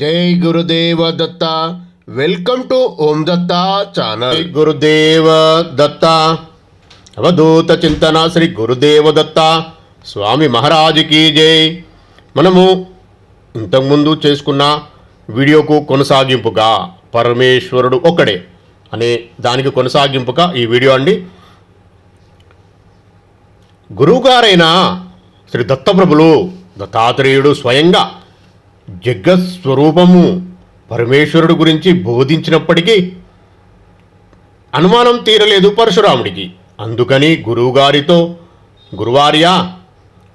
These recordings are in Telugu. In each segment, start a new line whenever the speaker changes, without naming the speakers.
జై Gurudeva Datta. Welcome to Om Datta channel Gurudeva Datta. అవధూత చింతన శ్రీ గురుదేవ దత్త. స్వామి మహారాజుకి జై. మనము ఇంతకుముందు చేసుకున్న వీడియోకు కొనసాగింపుగా పరమేశ్వరుడు ఒక్కడే అనే దానికి కొనసాగింపుగా ఈ వీడియో అండి. గురువుగారైన శ్రీ దత్తప్రభులు దత్తాత్రేయుడు స్వయంగా జగస్వరూపము పరమేశ్వరుడు గురించి బోధించినప్పటికీ అనుమానం తీరలేదు పరశురాముడికి. అందుకని గురువుగారితో గురువార్యా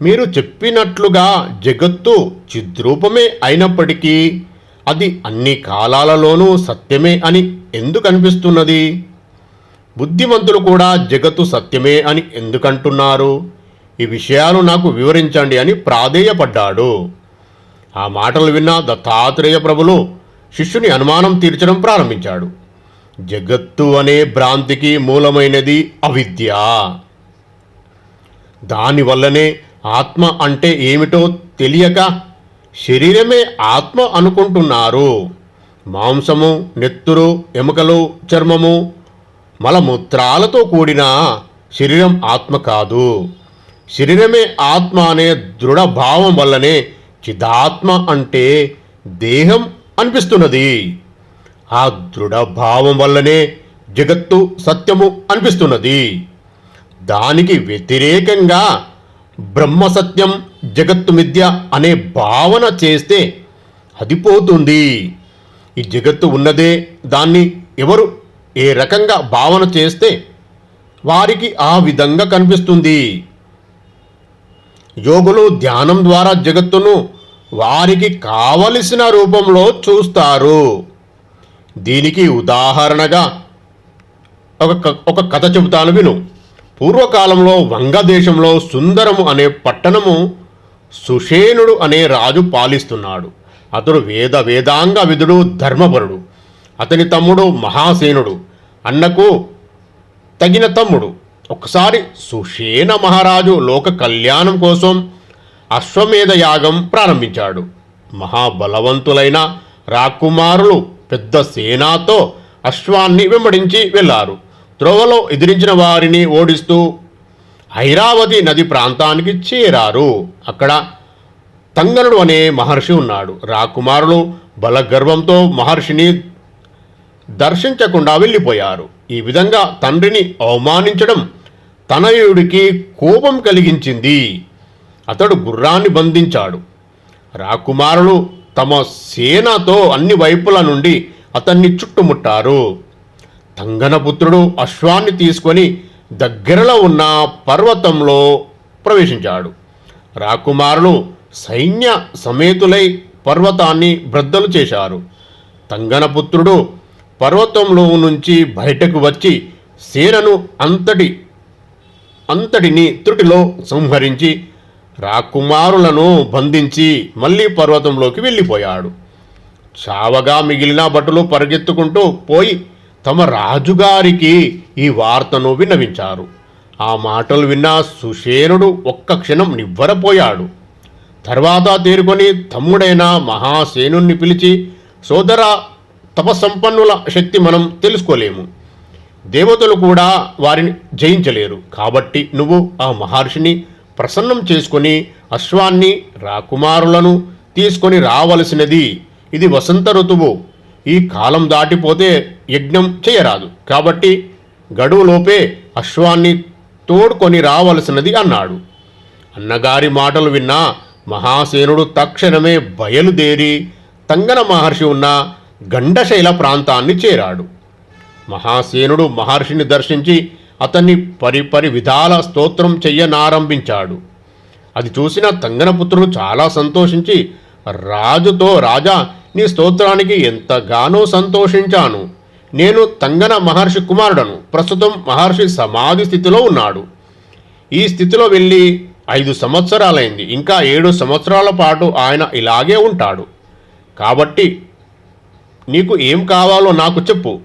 మీరు చెప్పినట్లుగా జగత్తు చిద్రూపమే అయినప్పటికీ అది అన్ని కాలాలలోనూ సత్యమే అని ఎందుకు అనిపిస్తున్నది బుద్ధిమంతులు కూడా జగత్తు సత్యమే అని ఎందుకంటున్నారు? ఈ విషయాలు నాకు వివరించండి అని ప్రాధేయపడ్డాడు. ఆ మాటలు విన్న దత్తాత్రేయ ప్రభులు శిష్యుని అనుమానం తీర్చడం ప్రారంభించాడు. జగత్తు అనే భ్రాంతికి మూలమైనది అవిద్య. దానివల్లనే ఆత్మ అంటే ఏమిటో తెలియక శరీరమే ఆత్మ అనుకుంటున్నారు. మాంసము నెత్తురు ఎముకలు చర్మము మలమూత్రాలతో కూడిన శరీరం ఆత్మ కాదు. శరీరమే ఆత్మ అనే దృఢభావం వల్లనే చిదాత్మ అంటే దేహం అనిపిస్తున్నది. ఆ దృఢభావం వల్లనే జగత్తు సత్యము అనిపిస్తున్నది. దానికి వ్యతిరేకంగా బ్రహ్మ సత్యం జగత్తు మిథ్య అనే భావన చేస్తే అది పోతుంది. ఈ జగత్తు ఉన్నదే దాన్ని ఎవరు ఏ రకంగా భావన చేస్తే వారికి ఆ విధంగా కనిపిస్తుంది. యోగులు ధ్యానం ద్వారా జగత్తును వారికి కావలసిన రూపంలో చూస్తారు. దీనికి ఉదాహరణగా ఒక క- ఒక కథ చెబుతాను విను. పూర్వకాలంలో వంగదేశంలో సుందరము అనే పట్టణము సుషేనుడు అనే రాజు పాలిస్తున్నాడు. అతడు వేద వేదాంగ విధుడు ధర్మపరుడు. అతని తమ్ముడు మహాసేనుడు. అన్నకు తగిన తమ్ముడు. ఒకసారి సుషేణ మహారాజు లోక కళ్యాణం కోసం అశ్వమేధ యాగం ప్రారంభించాడు. మహాబలవంతులైన రాకుమారులు పెద్ద సేనాతో అశ్వాన్ని వెంబడించి వెళ్ళారు. త్రోవలో ఎదిరించిన వారిని ఓడిస్తూ ఐరావతి నది ప్రాంతానికి చేరారు. అక్కడ తంగనుడు అనే మహర్షి ఉన్నాడు. రాకుమారులు బలగర్వంతో మహర్షిని దర్శించకుండా వెళ్ళిపోయారు. ఈ విధంగా తండ్రిని అవమానించడం తనయుడికి కోపం కలిగించింది. అతడు గుర్రాన్ని బంధించాడు. రాకుమారులు తమ సేనతో అన్ని వైపుల నుండి అతన్ని చుట్టుముట్టారు. తంగనపుత్రుడు అశ్వాన్ని తీసుకొని దగ్గరలో ఉన్న పర్వతంలో ప్రవేశించాడు. రాకుమారులు సైన్య సమేతులై పర్వతాన్ని బ్రద్దలు చేశారు. తంగనపుత్రుడు పర్వతంలో నుంచి బయటకు వచ్చి సేనను అంతటి అంతటిని త్రుటిలో సంహరించి రాకుమారులను బంధించి మళ్ళీ పర్వతంలోకి వెళ్ళిపోయాడు. చావగా మిగిలిన భటులు పరిగెత్తుకుంటూ పోయి తమ రాజుగారికి ఈ వార్తను విన్నవించారు. ఆ మాటలు విన్న సుషేనుడు ఒక్క క్షణం నివ్వరపోయాడు. తర్వాత తేరుకొని తమ్ముడైన మహాసేనుణ్ణి పిలిచి సోదర తపసంపన్నుల శక్తి మనం తెలుసుకోలేము. దేవతలు కూడా వారిని జయించలేరు. కాబట్టి నువ్వు ఆ మహర్షిని ప్రసన్నం చేసుకొని అశ్వాన్ని రాకుమారులను తీసుకొని రావలసినది. ఇది వసంత ఋతువు. ఈ కాలం దాటిపోతే యజ్ఞం చేయరాదు. కాబట్టి గడువులోపే అశ్వాన్ని తోడుకొని రావలసినది అన్నాడు. అన్నగారి మాటలు విన్న మహాసేనుడు తక్షణమే బయలుదేరి తంగన మహర్షి ఉన్న గండశైల ప్రాంతాన్ని చేరాడు. మహాసేనుడు మహర్షిని దర్శించి అతన్ని పరిపరి విధాల స్తోత్రం చెయ్యనారంభించాడు. అది చూసిన తంగనపుత్రుడు చాలా సంతోషించి రాజుతో రాజా నీ స్తోత్రానికి ఎంతగానో సంతోషించాను. నేను తంగన మహర్షి కుమారుడను. ప్రస్తుతం మహర్షి సమాధి స్థితిలో ఉన్నాడు. ఈ స్థితిలో వెళ్ళి ఐదు సంవత్సరాలైంది. ఇంకా ఏడు సంవత్సరాల పాటు ఆయన ఇలాగే ఉంటాడు. కాబట్టి నీకు ఏం కావాలో నాకు చెప్పు.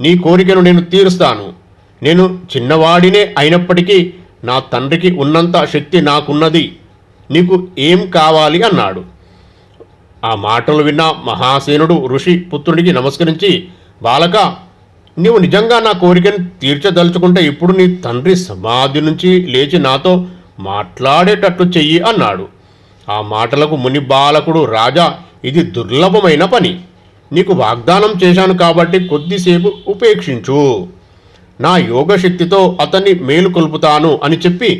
నీ కోరికను నేను తీరుస్తాను. నేను చిన్నవాడినే అయినప్పటికీ నా తండ్రికి ఉన్నంత శక్తి నాకున్నది. నీకు ఏం కావాలి? అన్నాడు. ఆ మాటలు విన్న మహాసేనుడు ఋషి పుత్రుడికి నమస్కరించి బాలక నీవు నిజంగా నా కోరికను తీర్చదలుచుకుంటే ఇప్పుడు నీ తండ్రి సమాధి నుంచి లేచి నాతో మాట్లాడేటట్లు చెయ్యి అన్నాడు. ఆ మాటలకు ముని బాలకుడు రాజా ఇది దుర్లభమైన పని. నీకు వాగ్దానం చేశాను కాబట్టి కొద్దిసేపు ఉపేక్షించు. నా యోగశక్తితో అతన్ని మేలుకొల్పుతాను అని చెప్పి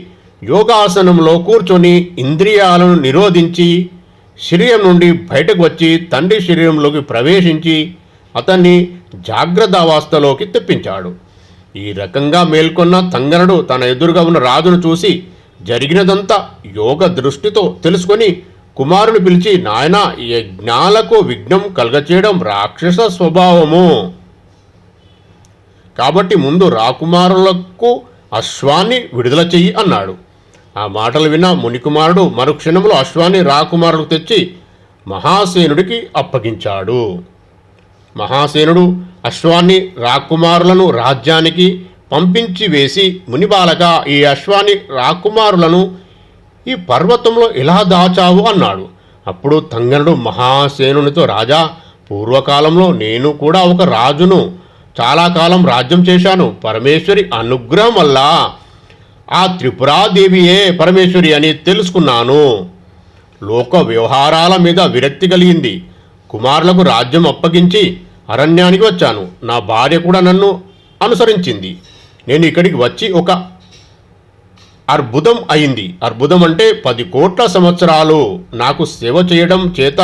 యోగాసనంలో కూర్చొని ఇంద్రియాలను నిరోధించి శరీరం నుండి బయటకు వచ్చి తండ్రి శరీరంలోకి ప్రవేశించి అతన్ని జాగ్రత్త అవస్థలోకి తెప్పించాడు. ఈ రకంగా మేల్కొన్న తంగనుడు తన ఎదురుగా ఉన్న రాజును చూసి జరిగినదంతా యోగ దృష్టితో తెలుసుకొని కుమారుని పిలిచి నాయన యజ్ఞాలకు విఘ్నం కలగచేయడం రాక్షస స్వభావము. కాబట్టి ముందు రాకుమారులకు అశ్వాన్ని విడుదల చెయ్యి అన్నాడు. ఆ మాటలు విన్న మునికుమారుడు మరుక్షణంలో అశ్వాన్ని రాకుమారులకు తెచ్చి మహాసేనుడికి అప్పగించాడు. మహాసేనుడు అశ్వాన్ని రాకుమారులను రాజ్యానికి పంపించి వేసి మునిబాలక ఈ అశ్వాన్ని రాకుమారులను ఈ పర్వతంలో ఎలా దాచావు? అన్నాడు. అప్పుడు తంగనుడు మహాసేనునితో రాజా పూర్వకాలంలో నేను కూడా ఒక రాజును చాలా కాలం రాజ్యం చేశాను. పరమేశ్వరి అనుగ్రహం వల్ల ఆ త్రిపురాదేవియే పరమేశ్వరి అని తెలుసుకున్నాను. లోక వ్యవహారాల మీద విరక్తి కలిగింది. కుమారులకు రాజ్యం అప్పగించి అరణ్యానికి వచ్చాను. నా భార్య కూడా నన్ను అనుసరించింది. నేను ఇక్కడికి వచ్చి ఒక అర్బుదం అయింది. అర్బుదం అంటే పది కోట్ల సంవత్సరాలు. నాకు సేవ చేయడం చేత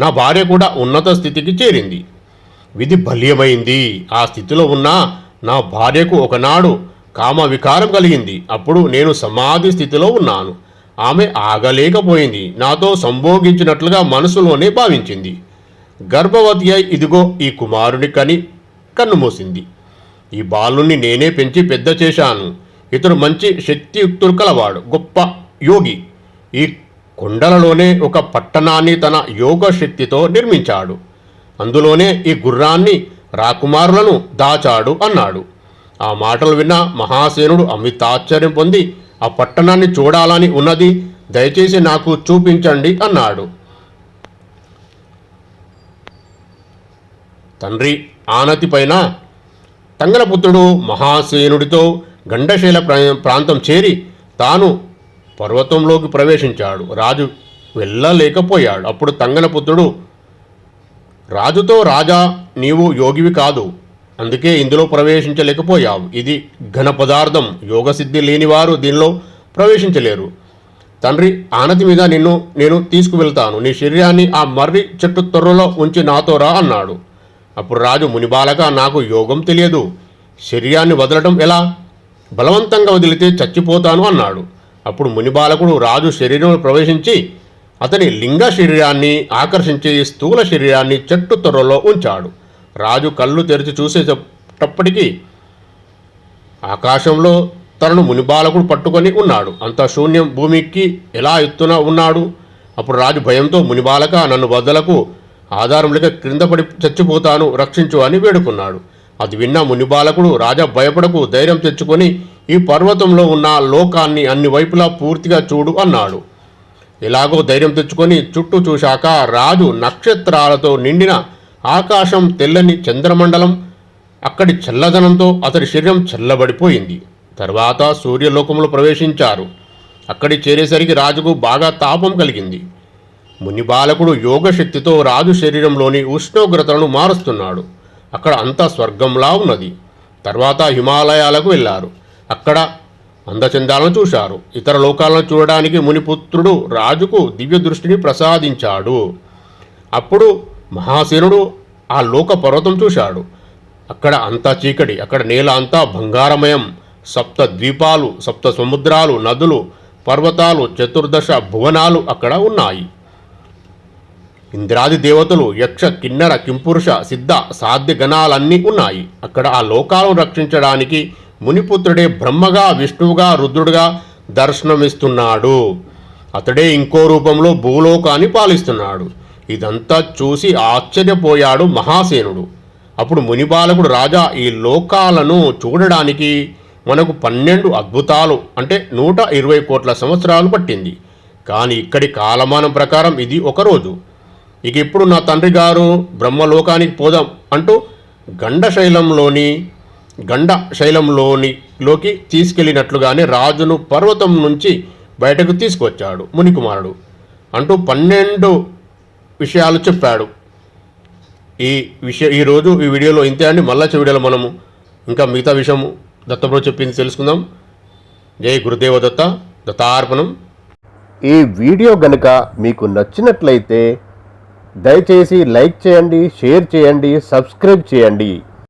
నా భార్య కూడా ఉన్నత స్థితికి చేరింది. విధి బల్యమైంది. ఆ స్థితిలో ఉన్న నా భార్యకు ఒకనాడు కామ వికారం కలిగింది. అప్పుడు నేను సమాధి స్థితిలో ఉన్నాను. ఆమె ఆగలేకపోయింది. నాతో సంభోగించినట్లుగా మనసులోనే భావించింది. గర్భవతి అయి ఇదిగో ఈ కుమారుని కని కన్నుమూసింది. ఈ బాలుణ్ణి నేనే పెంచి పెద్ద చేశాను. ఇతడు మంచి శక్తియుక్తులు కలవాడు. గొప్ప యోగి. ఈ కొండలలోనే ఒక పట్టణాన్ని తన యోగ శక్తితో నిర్మించాడు. అందులోనే ఈ గుర్రాన్ని రాకుమారులను దాచాడు అన్నాడు. ఆ మాటలు విన్న మహాసేనుడు అమితాశ్చర్యం పొంది ఆ పట్టణాన్ని చూడాలని ఉన్నది దయచేసి నాకు చూపించండి అన్నాడు. తండ్రి ఆనతి పైన తంగలపుత్రుడు మహాసేనుడితో గండశైల ప్రా- ప్రాంతం చేరి తాను పర్వతంలోకి ప్రవేశించాడు. రాజు వెళ్ళలేకపోయాడు. అప్పుడు తంగనపుత్రుడు రాజుతో రాజా నీవు యోగివి కాదు. అందుకే ఇందులో ప్రవేశించలేకపోయావు. ఇది ఘన పదార్థం. యోగసిద్ధి లేనివారు దీనిలో ప్రవేశించలేరు. తండ్రి ఆనతి మీద నిన్ను నేను తీసుకువెళ్తాను. నీ శరీరాన్ని ఆ మర్రి చెట్టు తొర్రలో ఉంచి నాతో రా అన్నాడు. అప్పుడు రాజు మునిబాలక నాకు యోగం తెలియదు. శరీరాన్ని వదలటం ఎలా? బలవంతంగా వదిలితే చచ్చిపోతాను అన్నాడు. అప్పుడు మునిబాలకుడు రాజు శరీరంలో ప్రవేశించి అతని లింగ శరీరాన్ని ఆకర్షించి స్థూల శరీరాన్ని చెట్టు తొర్రలో ఉంచాడు. రాజు కళ్ళు తెరిచి చూసేటప్పటికీ ఆకాశంలో తనను మునిబాలకుడు పట్టుకొని ఉన్నాడు. అంత శూన్యం భూమికి ఎలా ఎత్తున ఉన్నాడు? అప్పుడు రాజు భయంతో మునిబాలక నన్ను వదలకు. ఆధారం లేక క్రింద పడి చచ్చిపోతాను. రక్షించు అని వేడుకున్నాడు. అది విన్న మునిబాలకుడు రాజా భయపడకు. ధైర్యం తెచ్చుకొని ఈ పర్వతంలో ఉన్న లోకాన్ని అన్ని వైపులా పూర్తిగా చూడు అన్నాడు. ఎలాగో ధైర్యం తెచ్చుకొని చుట్టూ చూశాక రాజు నక్షత్రాలతో నిండిన ఆకాశం తెల్లని చంద్రమండలం అక్కడి చల్లదనంతో అతడి శరీరం చల్లబడిపోయింది. తర్వాత సూర్యలోకంలో ప్రవేశించారు. అక్కడి చేరేసరికి రాజుకు బాగా తాపం కలిగింది. ముని బాలకుడు యోగశక్తితో రాజు శరీరంలోని ఉష్ణోగ్రతలను మారుస్తున్నాడు. అక్కడ అంతా స్వర్గంలా ఉన్నది. తర్వాత హిమాలయాలకు వెళ్ళారు. అక్కడ అందచందాలను చూశారు. ఇతర లోకాలను చూడడానికి మునిపుత్రుడు రాజుకు దివ్య దృష్టిని ప్రసాదించాడు. అప్పుడు మహాసేనుడు ఆ లోక పర్వతం చూశాడు. అక్కడ అంతా చీకటి అక్కడ నేల అంతా బంగారమయం. సప్త ద్వీపాలు సప్త సముద్రాలు నదులు పర్వతాలు చతుర్దశ భువనాలు అక్కడ ఉన్నాయి. ఇంద్రాది దేవతలు యక్ష కిన్నర కింపురుష సిద్ధ సాధ్య గణాలన్నీ ఉన్నాయి. అక్కడ ఆ లోకాలను రక్షించడానికి మునిపుత్రుడే బ్రహ్మగా విష్ణువుగా రుద్రుడుగా దర్శనమిస్తున్నాడు. అతడే ఇంకో రూపంలో భూలోకాన్ని పాలిస్తున్నాడు. ఇదంతా చూసి ఆశ్చర్యపోయాడు మహాసేనుడు. అప్పుడు మునిబాలకుడు రాజా ఈ లోకాలను చూడడానికి మనకు పన్నెండు అద్భుతాలు అంటే నూట ఇరవై కోట్ల సంవత్సరాలు పట్టింది. కానీ ఇక్కడి కాలమానం ప్రకారం ఇది ఒక రోజు. ఇక ఇప్పుడు నా తండ్రి గారు బ్రహ్మలోకానికి పోదాం అంటూ గండశైలంలోని గండ శైలంలోని లోకి తీసుకెళ్ళినట్లుగానే రాజును పర్వతం నుంచి బయటకు తీసుకొచ్చాడు మునికుమారుడు. అంటూ పన్నెండు విషయాలు చెప్పాడు. ఈ విషయ ఈరోజు ఈ వీడియోలో ఇంతే అండి. మళ్ళా వీడియోలో మనము ఇంకా మిగతా విషయం దత్తప్రభు చెప్పింది తెలుసుకుందాం. జై గురుదేవ దత్త దత్తార్పణం.
ఈ వీడియో గనుక మీకు నచ్చినట్లయితే దయచేసి లైక్ చేయండి షేర్ చేయండి సబ్స్క్రైబ్ చేయండి.